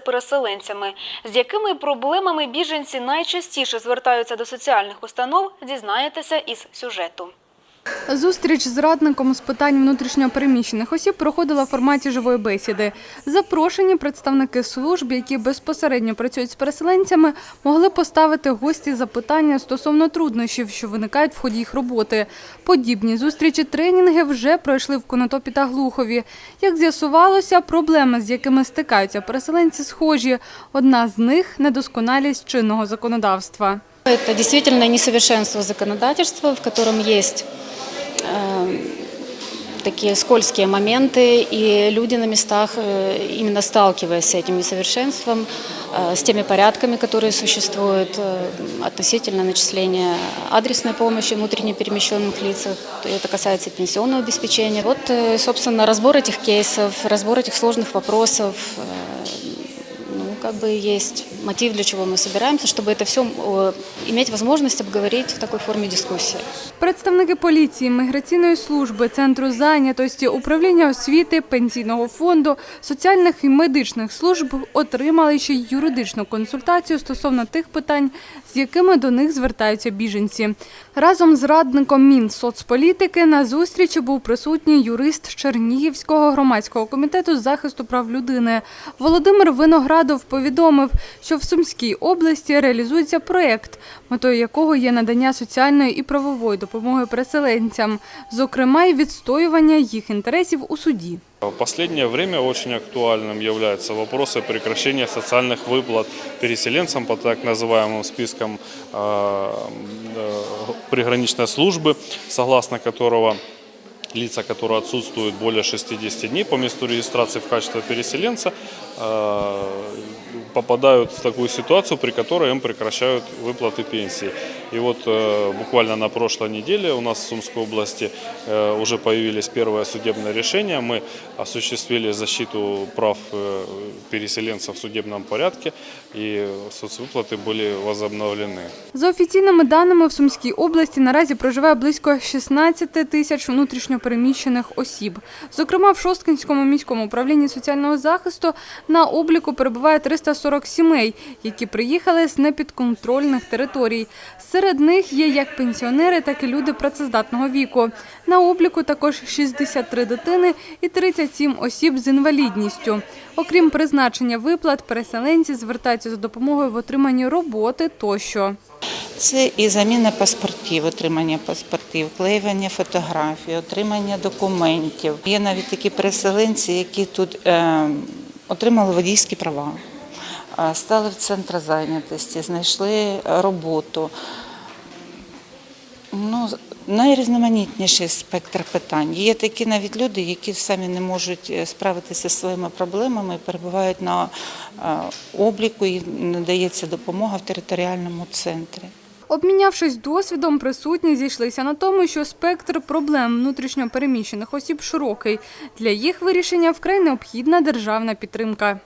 переселенцями. З якими проблемами біженці найчастіше звертаються до соціальних установ, дізнаєтеся із сюжету. Зустріч з радником з питань внутрішньопереміщених осіб проходила в форматі живої бесіди. Запрошені представники служб, які безпосередньо працюють з переселенцями, могли поставити гості запитання стосовно труднощів, що виникають в ході їх роботи. Подібні зустрічі тренінги вже пройшли в Конотопі та Глухові. Як з'ясувалося, проблеми, з якими стикаються переселенці, схожі. Одна з них недосконалість чинного законодавства. Это действительно несовершенство законодательства, в есть э, такие скользкие моменты, и люди на местах, э, именно сталкиваясь с этим несовершенством, э, с теми порядками, которые существуют э, относительно начисления адресной помощи внутренне перемещенных лицах, то это касается пенсионного обеспечения. Вот, э, собственно, разбор этих кейсов, разбор этих сложных вопросов, э, как бы есть мотив, для чего мы собираемся, чтобы это все иметь возможность обговорить в такой форме дискуссии. Представники поліції, міграційної служби, центру зайнятості, управління освіти, пенсійного фонду, соціальних і медичних служб отримали ще й юридичну консультацію стосовно тих питань, з якими до них звертаються біженці. Разом з радником Мінсоцполітики на зустрічі був присутній юрист Чернігівського громадського комітету з захисту прав людини. Володимир Виноградов повідомив, що в Сумській області реалізується проєкт, метою якого є надання соціальної і правової допомоги переселенцям, зокрема й відстоювання їх інтересів у суді. В последнее время очень актуальным являются вопросы прекращения социальных выплат переселенцам по так называемым спискам э, э, приграничной службы, согласно которого лица, которые отсутствуют более 60 дней по месту регистрации в качестве переселенца, э, попадают в такую ситуацию, при которой им прекращают выплаты пенсии. И вот э, буквально на прошлой неделе у нас в Сумской области э, уже появились первые судебные решения. Мы осуществили защиту прав э, переселенцев в судебном порядке, и соцвыплаты были возобновлены. За офіційними даними, в Сумській області наразі проживає близько 16 тисяч внутрішньопереміщених осіб. Зокрема, в Шосткинському міському управлінні соціального захисту на обліку перебуває 340 сімей, які приїхали з непідконтрольних територій. Серед них є як пенсіонери, так і люди працездатного віку. На обліку також 63 дитини і 37 осіб з інвалідністю. Окрім призначення виплат, переселенці звертаються за допомогою в отриманні роботи тощо. Це і заміна паспортів, отримання паспортів, клеювання фотографій, отримання документів. Є навіть такі переселенці, які тут е, отримали водійські права, стали в центр зайнятості, знайшли роботу. Ну, найрізноманітніший спектр питань. Є такі навіть люди, які самі не можуть е, справитися зі своїми проблемами, перебувають на е, обліку і надається допомога в територіальному центрі. Обмінявшись досвідом, присутні зійшлися на тому, що спектр проблем внутрішньо переміщених осіб широкий. Для їх вирішення вкрай необхідна державна підтримка.